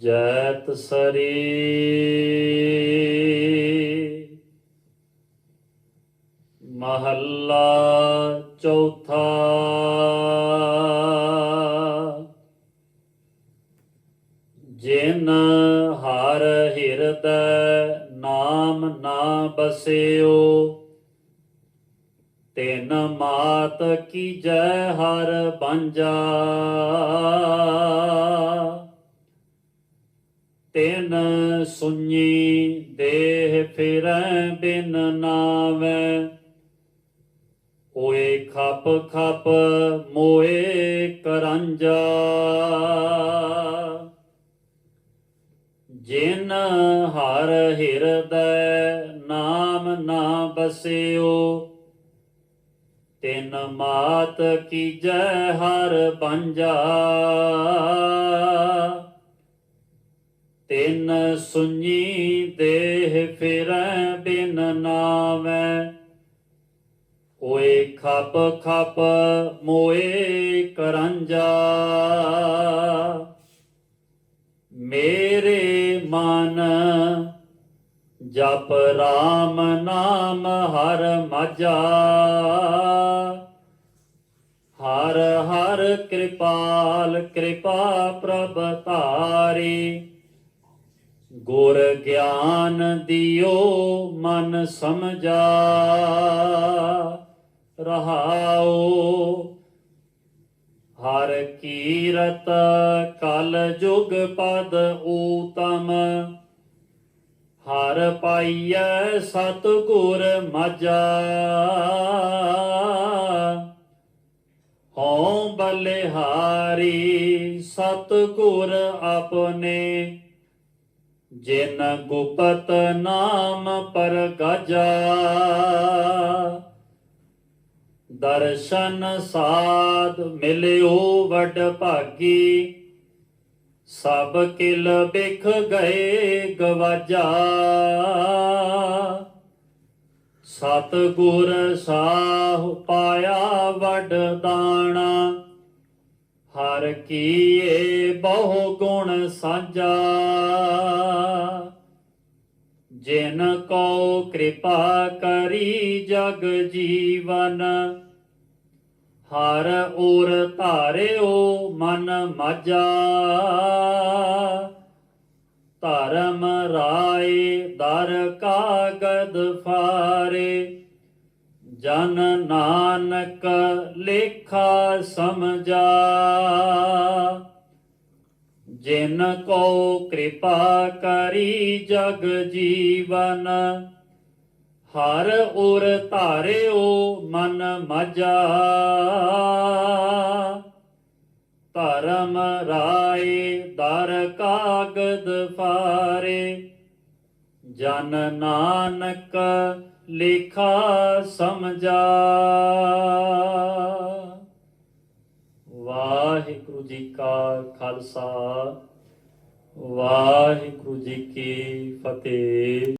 ਜੈਤ ਸਰੀ। ਮਹੱਲਾ ਚੌਥਾ। ਜਿਨ ਹਰ ਹਿਰਦੈ ਨਾਮ ਨਾ ਬਸਿਓ, ਤਿਨ ਮਾਤ ਕੀ ਜੈ ਹਰ ਬੰਜਾ। ਸੁਣੀ ਦੇਹ ਫਿਰੈ ਬਿਨ ਨਾਵੈ। ਓਏ ਖਪ ਖਪ ਮੋਏ ਕਰੰਜਾ। ਜਿਨ ਹਰ ਹਿਰਦੈ ਨਾਮ ਨਾ ਬਸਿਓ, ਤਿਨ ਮਾਤ ਕੀਜੈ ਹਰ ਬੰਜਾ। ਤਿੰਨ ਸੁਣੀ ਦੇਹ ਫਿਰੈ ਬਿਨ ਨਾਮੈ ਓਏ ਖਪ ਖਪ ਮੋਏ ਕਰੰਜਾ। ਮੇਰੇ ਮਨ ਜਪ ਰਾਮ ਨਾਮ ਹਰ ਮਜਾ ਹਰ ਹਰ ਕਿਰਪਾਲ ਕਿਰਪਾ ਪ੍ਰਭ ਤਾਰੀ ਗੁਰ ਗਿਆਨ ਦਿਓ ਮਨ ਸਮਝਾ, ਰਹਾਓ। ਹਰ ਕੀਰਤ ਕਲ ਜੁਗ ਪਦ ਊਤਮ, ਹਰ ਪਾਈਐ ਸਤ ਗੁਰ ਮਜਾ। ਹਉ ਬਲਿਹਾਰੀ ਸਤ ਗੁਰ ਆਪਨੇ ਜਿਨ ਗੁਪਤ ਨਾਮ ਪਰਗਜਾ ਦਰਸ਼ਨ ਸਾਧ ਮਿਲਿਓ ਵਡ ਭਾਗੀ। ਸਭ ਕਿਲ ਬਿਖ ਗਏ ਗਵਾਜਾ ਸਤ ਗੁਰ ਸਾਹ ਪਾਇਆ ਵਡ ਦਾਣਾ। ਹਰ ਕੀਏ ਬਹੁ ਗੁਣ ਸਾਜਾ ਜਿਨ ਕੋ ਕਿਰਪਾ ਕਰੀ ਜਗ ਜੀਵਨ, ਹਰ ਔਰ ਧਾਰਿਓ ਮਨ ਮਾਜਾ ਧਰਮ ਰਾਏ ਦਰ ਕਾਗਦ ਫਾਰੇ ਜਨ ਨਾਨਕ ਲੇਖਾ ਸਮਝਾ। ਜਿਨ ਕੋ ਕਿਰਪਾ ਕਰੀ ਜਗ ਜੀਵਨ, ਹਰ ਉਰ ਧਾਰਿਓ ਮਨ ਮਜਾ ਧਰਮ ਰਾਏ ਦਰ ਕਾਗਦ ਫਾਰੇ ਜਨ ਨਾਨਕ ਲੇਖਾ ਸਮਝਾ। ਵਾਹਿਗੁਰੂ ਜੀ ਕਾ ਖਾਲਸਾ ਵਾਹਿਗੁਰੂ ਜੀ ਕੀ ਫਤਿਹ।